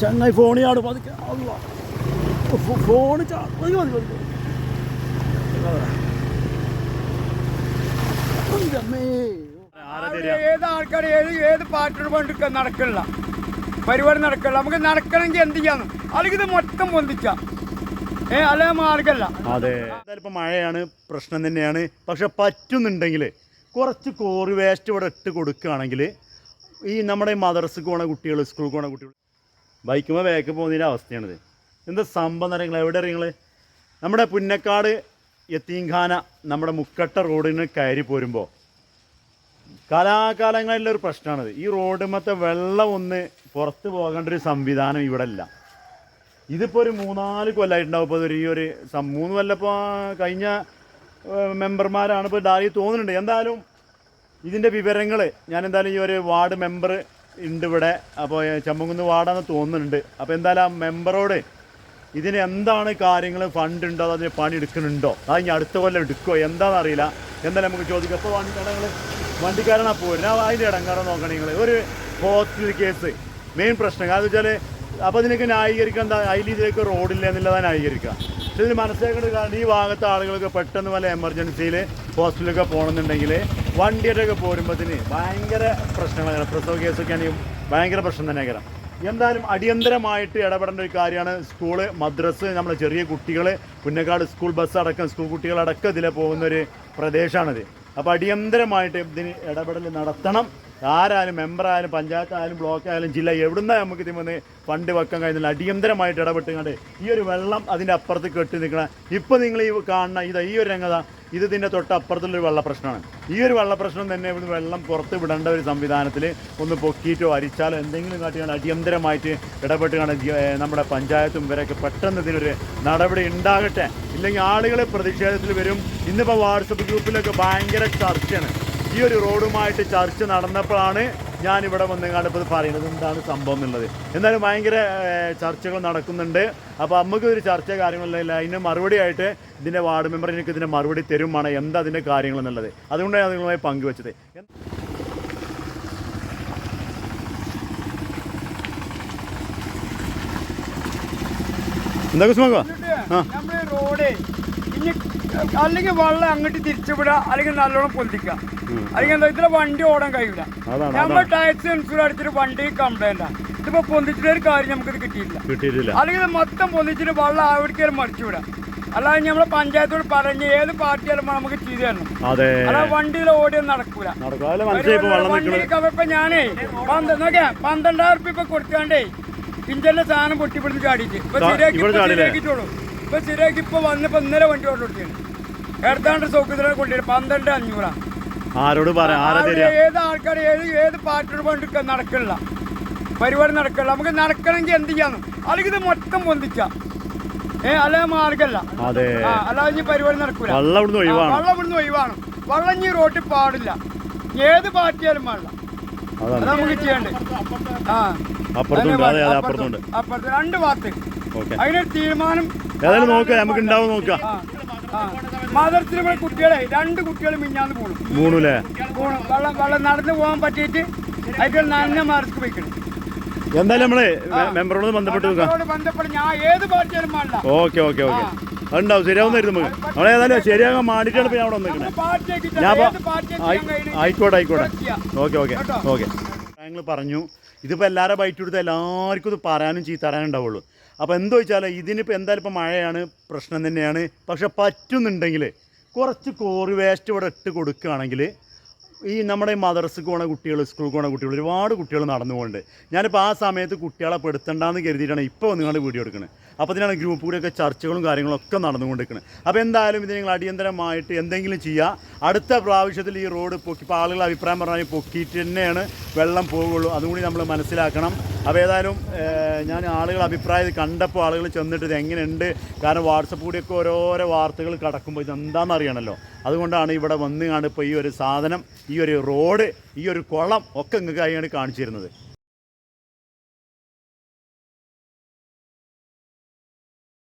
ചങ്ങായി ഫോണിയാണ് പതുക്കെ. അള്ളാ. Phone phone മതി ഏത് ആൾക്കാർ ഏത് ഏത് പാർട്ടിയുടെ പണ്ട് നടക്കില്ല പരിപാടി നടക്കില്ല നമുക്ക് നടക്കണമെങ്കിൽ എന്ത് ചെയ്യാന്ന്? അല്ലെങ്കിൽ ഇത് മൊത്തം പൊന്തിച്ച ഏ അല്ല മാർഗല്ല? അതെ. ഇപ്പൊ ഇപ്പം മഴയാണ് പ്രശ്നം തന്നെയാണ്. പക്ഷെ പറ്റുന്നുണ്ടെങ്കിൽ കുറച്ച് കോറി വേസ്റ്റ് ഇവിടെ ഇട്ട് കൊടുക്കുകയാണെങ്കിൽ ഈ നമ്മുടെ മദർസക്ക് പോണ കുട്ടികൾ സ്കൂളിൽ പോണ കുട്ടികൾ ബൈക്കുമ്പോൾ വേക്ക് പോകുന്നതിന്റെ അവസ്ഥയാണിത്. എന്താ സംഭവം നിങ്ങൾ എവിടെ നിങ്ങൾ നമ്മുടെ പുന്നക്കാട് യത്തീംഖാന നമ്മുടെ മുക്കട്ട റോഡിന് കയറി പോരുമ്പോൾ കലാകാലങ്ങളിലൊരു പ്രശ്നമാണിത്. ഈ റോഡുമത്തെ വെള്ളം ഒന്ന് പുറത്ത് പോകേണ്ട ഒരു സംവിധാനം ഇവിടെ ഇല്ല ഇതിപ്പോൾ ഒരു മൂന്നാൽ കൊല്ലമായിട്ടുണ്ടാവും ഇപ്പോൾ ഒരു ഈ ഒരു മൂന്ന് കൊല്ലപ്പോൾ കഴിഞ്ഞ മെമ്പർമാരാണ് ഇപ്പോൾ ഡാലി തോന്നുന്നുണ്ട്. എന്തായാലും ഇതിന്റെ വിവരങ്ങൾ ഞാൻ എന്തായാലും ഈ ഒരു വാർഡ് മെമ്പർ ഉണ്ട് ഇവിടെ. അപ്പോൾ ചമ്മങ്കുന്ന് വാടാന്ന് തോന്നുന്നുണ്ട്. അപ്പോൾ എന്തായാലും ആ മെമ്പറോട് ഇതിന് എന്താണ് കാര്യങ്ങൾ ഫണ്ട് ഉണ്ടോ? അതോ അതിന് പണി എടുക്കുന്നുണ്ടോ? അത് ഇനി അടുത്ത കൊല്ലം എടുക്കുമോ എന്താണെന്ന് അറിയില്ല. എന്തായാലും നമുക്ക് ചോദിക്കാം. അപ്പോൾ വണ്ടി കടങ്ങൾ വണ്ടിക്കാരനാ പോരുന്നത്. ആ അതിന്റെ ഇടങ്ങാറ നോക്കണം നിങ്ങൾ ഒരു ഹോസ്പിറ്റൽ കേസ്. മെയിൻ പ്രശ്നം. കാരണം വെച്ചാൽ അപ്പോൾ ഇതിനൊക്കെ ന്യായീകരിക്കാൻ എന്താ അതിൽ ഇതിലേക്ക് റോഡില്ല എന്നുള്ളതാണ് ന്യായീകരിക്കുക. പക്ഷേ ഇതിന് മനസ്സിലാക്കേണ്ട കാരണം ഈ ഭാഗത്തെ ആളുകൾക്ക് പെട്ടെന്ന് വല്ല എമർജൻസിയിൽ ഹോസ്പിറ്റലൊക്കെ പോകണമെന്നുണ്ടെങ്കിൽ വണ്ടിയായിട്ടൊക്കെ പോരുമ്പോഴത്തിന് ഭയങ്കര പ്രശ്നങ്ങളാണ്. പ്രസവ കേസൊക്കെ ആണെങ്കിൽ ഭയങ്കര പ്രശ്നം തന്നെ കാരണം എന്തായാലും അടിയന്തരമായിട്ട് ഇടപെടേണ്ട ഒരു കാര്യമാണ് സ്കൂൾ മദ്രസ് നമ്മുടെ ചെറിയ കുട്ടികൾ പുന്നക്കാട് സ്കൂൾ ബസ് അടക്കം സ്കൂൾ കുട്ടികളടക്കം ഇതിലെ പോകുന്ന ഒരു പ്രദേശമാണിത്. അപ്പോൾ അടിയന്തരമായിട്ട് ഇതിന് ഇടപെടൽ നടത്തണം. ആരായാലും മെമ്പറായാലും പഞ്ചായത്തായാലും ബ്ലോക്ക് ആയാലും ജില്ല എവിടുന്ന നമുക്ക് ഇതിന് ഫണ്ട് വെക്കാൻ കഴിയുന്നില്ല അടിയന്തരമായിട്ട് ഇടപെട്ടുകൊണ്ട് ഈ ഒരു വെള്ളം അതിന്റെ അപ്പുറത്ത് കെട്ടി നിൽക്കണം. ഇപ്പോൾ നിങ്ങൾ ഈ കാണുന്ന ഇത് ഈ ഒരു രംഗത ഇത് ഇതിന്റെ തൊട്ടപ്പുറത്തുള്ളൊരു വെള്ള പ്രശ്നമാണ് ഈ ഒരു വെള്ള പ്രശ്നം തന്നെ ഇവിടുന്ന് വെള്ളം പുറത്ത് വിടേണ്ട ഒരു സംവിധാനത്തിൽ ഒന്ന് പൊക്കിയിട്ടോ അരിച്ചാലോ എന്തെങ്കിലും കാട്ടിയാണ് അടിയന്തരമായിട്ട് ഇടപെട്ട് നമ്മുടെ പഞ്ചായത്തും ഇവരൊക്കെ പെട്ടെന്ന് ഇതിനൊരു നടപടി ഉണ്ടാകട്ടെ. ഇല്ലെങ്കിൽ ആളുകൾ പ്രതിഷേധത്തിൽ വരും. ഇന്നിപ്പോൾ വാട്സപ്പ് ഗ്രൂപ്പിലൊക്കെ ഭയങ്കര ചർച്ചയാണ്. ഈ ഒരു റോഡുമായിട്ട് ചർച്ച നടന്നപ്പോഴാണ് ഞാൻ ഇവിടെ വന്ന് കണ്ടപ്പോൾ പറയുന്നത് എന്താണ് സംഭവം എന്നുള്ളത്. എന്നാലും ഭയങ്കര ചർച്ചകൾ നടക്കുന്നുണ്ട്. അപ്പോൾ നമുക്ക് ഒരു ചർച്ച കാര്യങ്ങളില്ല അതിന് മറുപടി ആയിട്ട് ഇതിന്റെ വാർഡ് മെമ്പർ എനിക്ക് ഇതിന്റെ മറുപടി തരുമാണ് എന്താ അതിന്റെ കാര്യങ്ങൾ എന്നുള്ളത്. അതുകൊണ്ടാണ് നിങ്ങളുമായി പങ്കുവച്ചത്. റോഡ് അല്ലെങ്കിൽ വെള്ളം അങ്ങോട്ട് തിരിച്ചുവിടുക അല്ലെങ്കിൽ നല്ലോണം പൊന്തിക്കുക. എന്താ ഇതിലെ വണ്ടി ഓടാൻ കഴിയില്ല നമ്മൾ ടാക്സി ഇൻഷുറൻസ് അടിച്ചിട്ട് വണ്ടി കംപ്ലൈന്റ് ഇതിപ്പോ പൊന്തിച്ചിട്ട് ഒരു കാര്യം നമുക്ക് കിട്ടിയില്ല കിട്ടിയിട്ടില്ല. അല്ലെങ്കിൽ മൊത്തം പൊന്തിച്ചിട്ട് വെള്ളം ആവിടേക്കും മടിച്ചുവിടാം അല്ലാതെ നമ്മളെ പഞ്ചായത്തോട് പറഞ്ഞ് ഏത് പാർട്ടിയാലും നമുക്ക് ചെയ്തു തരണം. അതെ. അല്ലാതെ വണ്ടിയിൽ ഓടിയൊന്നും നടക്കൂല. നടക്കും. അതിൽ മനസ്സിലായി ഇപ്പോൾ വെള്ളം വണ്ടി നിൽക്കുന്നത് ഇപ്പൊ ഞാനേ നോക്കിയാ പന്ത്രണ്ടായിരം റുപ്യ ഇപ്പൊ കൊടുത്താണ്ടേ പിഞ്ചലിന്റെ സാധനം പൊട്ടിപ്പിടിച്ച് ചാടിയിട്ട്. ഇപ്പൊ ശരിയാക്കി ഇവിടെ ഇപ്പൊ ശരിയാക്കി ഇപ്പൊ വന്നപ്പോ ഇന്നലെ വണ്ടി കൊണ്ട് കൊടുത്തിട്ടുണ്ട് എടുത്താണ്ട് സൗകര്യത്തിനെ കൊണ്ടുവരും പന്ത്രണ്ട് അഞ്ഞൂറാ. ആരോട് പറയാം? ആരാ അവിടെ തരിക? ഏത് ആൾക്കാർ ഏത് ഏത് പാർട്ടിയുടെ പണ്ട് നടക്കില്ല പരിപാടി നടക്കില്ല നമുക്ക് നടക്കണമെങ്കിൽ എന്ത് ചെയ്യാന്ന്? അല്ലെങ്കിൽ ഇത് മൊത്തം പൊന്തിച്ച. ഏ അല്ല മാർഗല്ല. അതെ. അല്ലാതെ പരിപാടി നടക്കൂല. വെള്ളം ഇവിടുന്ന് ഒഴിവാണ്. വെള്ളം ഇവിടുന്ന് ഒഴിവാണ്. വെള്ളം ഇനി റോട്ടിൽ പാടില്ല. ഏത് പാർട്ടിയാലും പാടില്ല. അതാണ്. നമുക്ക് ചെയ്യണ്ടേ ആ. അപ്പുറത്തുണ്ട്. അപ്പുറത്ത് രണ്ട് ഭാഗത്ത് ഓക്കെ. അതിനൊരു തീരുമാനം ഏതായാലും നോക്കാം നമുക്ക് ഉണ്ടാവും നോക്കാം ഇവിടെ കുട്ടികളെ രണ്ട് കുട്ടികൾ മിഞ്ഞാന്ന് പോണു മൂന്നുല്ലേ പോണു വെള്ളം വെള്ളം നടന്നു പോകാൻ പറ്റിയിട്ട് അതിൽ നന്ന മാർക്ക് വയ്ക്കണം എന്തായാലും നമ്മൾ മെമ്പറോട് ബന്ധപ്പെട്ട് നോക്കാം അവരോട് ബന്ധപ്പെട്ട് ഞാൻ ഏത് പാർട്ടിയാലും പാടില്ല ഓക്കെ ഓക്കെ ഓക്കെ. അതുണ്ടാവും ശരിയാവുന്നായിരുന്നു നമുക്ക്. നമ്മളേതായാലും ശരിയാകാൻ മാണ്ടിയിട്ടാണ് ഇപ്പൊ ഞാൻ അവിടെ വന്നിരിക്കുന്നത് ഞാൻ ആയിക്കോട്ടെ ആയിക്കോട്ടെ. Okay okay okay. ഞങ്ങൾ പറഞ്ഞു ഇതിപ്പോൾ എല്ലാവരും ബൈറ്റ് കൊടുത്താൽ എല്ലാവർക്കും ഇത് പറയാനും ചീത്തറാനും ഉണ്ടാവുള്ളൂ. അപ്പോൾ എന്തോ വെച്ചാൽ ഇതിനിപ്പോൾ എന്തായാലും ഇപ്പോൾ മഴയാണ് പ്രശ്നം തന്നെയാണ്. പക്ഷെ പറ്റുന്നുണ്ടെങ്കിൽ കുറച്ച് കോറി വേസ്റ്റ് ഇവിടെ ഇട്ട് കൊടുക്കുകയാണെങ്കിൽ ഈ നമ്മുടെ മദർസക്ക് പോണ കുട്ടികൾ സ്കൂൾ പോണ കുട്ടികൾ ഒരുപാട് കുട്ടികൾ നടന്നു ഞാനിപ്പോൾ ആ സമയത്ത് കുട്ടികളെ പെടുത്തണ്ടെന്ന് കരുതിയിട്ടാണ് ഇപ്പോൾ നിങ്ങൾ വീഡിയോ എടുക്കുന്നത് അപ്പോൾ ഇതിനാണ് ഗ്രൂപ്പ് കൂടിയൊക്കെ ചർച്ചകളും കാര്യങ്ങളും ഒക്കെ നടന്നുകൊണ്ടിരിക്കുന്നത് അപ്പോൾ എന്തായാലും ഇത് നിങ്ങൾ അടിയന്തരമായിട്ട് എന്തെങ്കിലും ചെയ്യുക അടുത്ത പ്രാവശ്യത്തിൽ ഈ റോഡ് പൊക്കി ഇപ്പോൾ ആളുകൾ അഭിപ്രായം പറഞ്ഞാൽ പൊക്കിയിട്ട് തന്നെയാണ് വെള്ളം പോകുള്ളൂ അതുകൂടി നമ്മൾ മനസ്സിലാക്കണം. അപ്പോൾ ഏതായാലും ഞാൻ ആളുകൾ അഭിപ്രായം കണ്ടപ്പോൾ ആളുകൾ ചെന്നിട്ട് ഇത് എങ്ങനെയുണ്ട്? കാരണം വാട്സപ്പ് കൂടിയൊക്കെ ഓരോരോ വാർത്തകൾ കടക്കുമ്പോൾ ഇത് എന്താണെന്ന് അറിയണമല്ലോ അതുകൊണ്ടാണ് ഇവിടെ വന്ന് ഇപ്പോൾ ഈ ഒരു സാധനം ഈ ഒരു റോഡ് ഈ ഒരു കുളം ഒക്കെ നിങ്ങൾക്ക് കാണിച്ചിരുന്നത്